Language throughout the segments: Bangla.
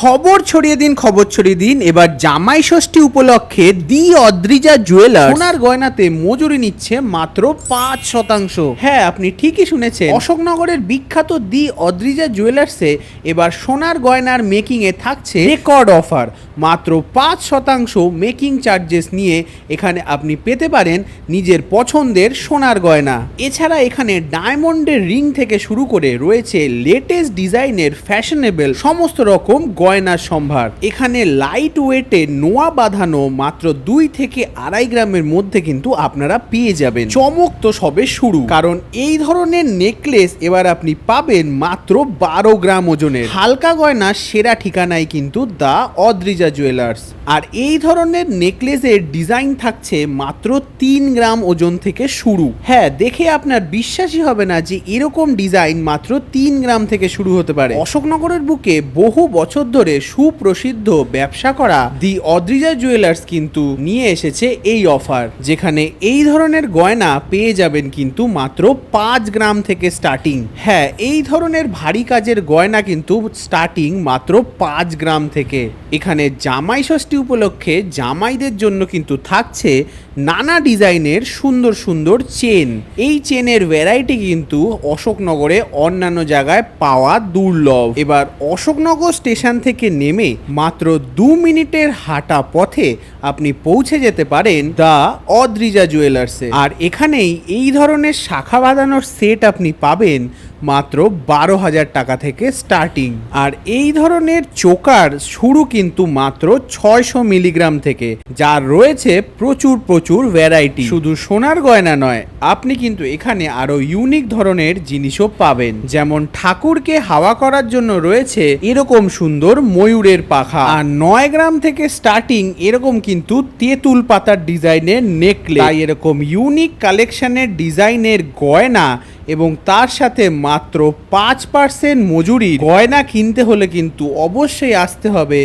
খবর ছড়িয়ে দিন খবর ছড়িয়ে দিন। এবার জামাই ষষ্ঠী উপলক্ষে দি অদ্রিজা জুয়েলার সোনার গয়নাতে মজুরি নিচ্ছে মাত্র পাঁচ শতাংশ। হ্যাঁ আপনি ঠিকই শুনেছেন। অশোকনগরের বিখ্যাত দি অদ্রিজা জুয়েলার্সে এবার সোনার গয়নার মেকিং এ থাকছে রেকর্ড অফার মাত্র পাঁচ শতাংশ মেকিং চার্জেস নিয়ে এখানে আপনি পেতে পারেন নিজের পছন্দের সোনার গয়না। এছাড়া এখানে ডায়মন্ডের রিং থেকে শুরু করে রয়েছে লেটেস্ট ডিজাইনের ফ্যাশনেবল সমস্ত রকম গয়নার সম্ভার। এখানে লাইট ওয়েটে নোয়া বাঁধানো মাত্র দুই থেকে আড়াই গ্রামের মধ্যে কিন্তু আপনারা পেয়ে যাবেন। চমক তো সবে শুরু। কারণ এই ধরনের নেকলেস এবার আপনি পাবেন মাত্র বারো গ্রাম ওজনের। হালকা গয়না, সেরা ঠিকানায় কিন্তু দা অদ্রিজা জুয়েলার্স। আর এই ধরনের নেকলেসের ডিজাইন থাকছে মাত্র তিন গ্রাম ওজন থেকে শুরু। হ্যাঁ দেখে আপনার বিশ্বাসই হবে না যে এরকম ডিজাইন মাত্র তিন গ্রাম থেকে শুরু হতে পারে। অশোকনগরের বুকে বহু বছর ধরে সুপ্রসিদ্ধ ব্যবসা করা দি অদ্রিজা জুয়েলার্স কিন্তু নিয়ে এসেছে এই অফার যেখানে এই ধরনের গয়না পেয়ে যাবেন কিন্তু মাত্র পাঁচ গ্রাম থেকে স্টার্টিং হ্যাঁ এই ধরনের ভারী কাজের গয়না কিন্তু স্টার্টিং মাত্র পাঁচ গ্রাম থেকে। এখানে জামাই ষষ্ঠী উপলক্ষে জামাইদের জন্য কিন্তু থাকছে নানা ডিজাইনের সুন্দর সুন্দর চেন। এই চেনের ভ্যারাইটি কিন্তু অশোকনগরে অন্যান্য জায়গায় পাওয়া দুর্লভ। এবার অশোকনগর স্টেশন থেকে নেমে মাত্র দু মিনিটের হাঁটা পথে আপনি পৌঁছে যেতে পারেন দ্য অদ্রিজা জুয়েলার্সে। আর এখানেই এই ধরনের শাখা বাঁধানোর সেট আপনি পাবেন মাত্র বারো হাজার টাকা থেকে স্টার্টিং আর এই ধরনের চোকার শুরু কিন্তু মাত্র ছয়শো মিলিগ্রাম থেকে, যার রয়েছে প্রচুর প্রচুর ভ্যারাইটি শুধু সোনার গয়না নয়, আপনি কিন্তু এখানে আরও ইউনিক ধরনের জিনিসও পাবেন। যেমন ঠাকুরকে হাওয়া করার জন্য রয়েছে এরকম সুন্দর ময়ূরের পাখা। আর নয় গ্রাম থেকে স্টার্টিং এরকম কিন্তু তেঁতুল পাতার ডিজাইনের নেকলেস তাই এরকম ইউনিক কালেকশনের ডিজাইনের গয়না এবং তার সাথে মাত্র পাঁচ পার্সেন্ট মজুরি গয়না কিনতে হলে কিন্তু অবশ্যই আসতে হবে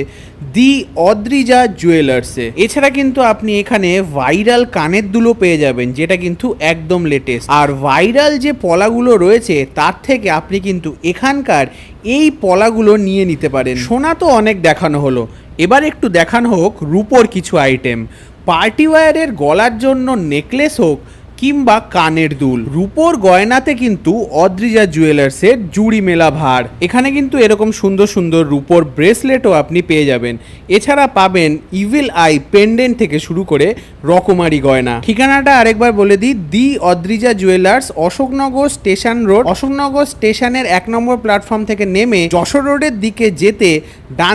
দি অদ্রিজা জুয়েলার্সে। এছাড়া কিন্তু আপনি এখানে ভাইরাল কানের দুলো পেয়ে যাবেন, যেটা কিন্তু একদম লেটেস্ট। আর ভাইরাল যে পলাগুলো রয়েছে, তার থেকে আপনি কিন্তু এখানকার এই পলাগুলো নিয়ে নিতে পারেন। সোনা তো অনেক দেখানো হলো। এবার একটু দেখানো হোক রূপোর কিছু আইটেম পার্টি ওয়্যারের গলার জন্য নেকলেস হোক কিংবা কানের দুল। রূপোর গয়নাতে কিন্তু অদ্রিজা জুয়েলার্সের জুড়ি মেলা ভার। এখানে কিন্তু এরকম সুন্দর সুন্দর রূপোর ব্রেসলেটও আপনি পেয়ে যাবেন। এছাড়া পাবেন ইভিল আই পেন্ডেন্ট থেকে শুরু করে রকমারি গয়না। ঠিকানাটা আরেকবার বলে দিই, the Adrija jewellers, Ashoknagar station road. Ashoknagar স্টেশনের এক নম্বর প্ল্যাটফর্ম থেকে নেমে যশোর রোডের দিকে যেতে ডান